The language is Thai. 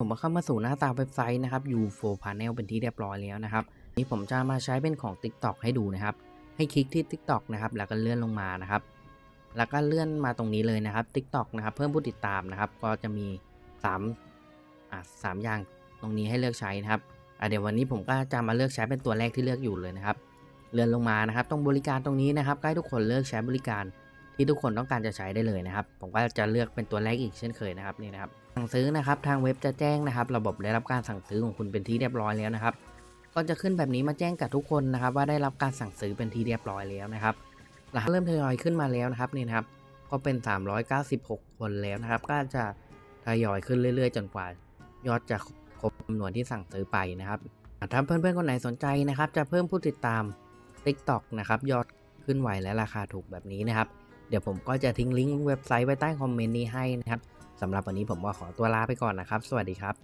ผมก็เข้ามาสู่หน้าตาเว็บไซต์นะครับ U4 Panel เป็นที่เรียบร้อยแล้วนะครับ นี่ผมจะมาใช้เป็นของ TikTok ให้ดูนะครับ ให้คลิกที่ TikTok นะครับ แล้วก็เลื่อนลงมานะครับ แล้วก็เลื่อนมาตรงนี้เลยนะครับ TikTok นะครับ เพิ่มผู้ติดตามนะครับ ก็จะมี3อะสามอย่างตรงนี้ให้เลือกใช้นะครับอะเดี๋ยววันนี้ผมก็จะมาเลือกใช้เป็นตัวแรกที่เลือกอยู่เลยนะครับ เลื่อนลงมานะครับ ตรงบริการตรงนี้นะครับใกล้ทุกคนเลือกใช้บริการ ที่ทุกคนต้องการจะใช้ได้เลยนะครับ ผมก็จะเลือกเป็นตัวแรกอีกเช่นเคยนะครับนี่นะครับ สั่งซื้อนะครับ ทางเว็บจะแจ้งนะครับ ระบบได้รับการสั่งซื้อของคุณเป็นที่เรียบร้อยแล้วนะครับ ก็จะขึ้นแบบนี้มาแจ้งกับทุกคนนะครับ ว่าได้รับการสั่งซื้อเป็นที่เรียบร้อยแล้วนะครับรหัสเริ่มทยอยขึ้นมาแล้วนะครับนี่นะครับ ก็เป็น 396 คนแล้วนะครับ ก็จะทยอยขึ้นเรื่อย ๆ จนกว่ายอดจะครบจำนวนที่สั่งซื้อไปนะครับถ้าเพื่อนๆคนไหนสนใจนะครับ จะเพิ่มผู้ติดตาม TikTok นะครับยอดขึ้นไวและราคาถูกแบบนี้นะครับ เดี๋ยวผมก็จะทิ้งลิงก์เว็บไซต์ไว้ใต้คอมเมนต์นี้ให้นะครับสำหรับวันนี้ผมก็ขอตัวลาไปก่อนนะครับ สวัสดีครับ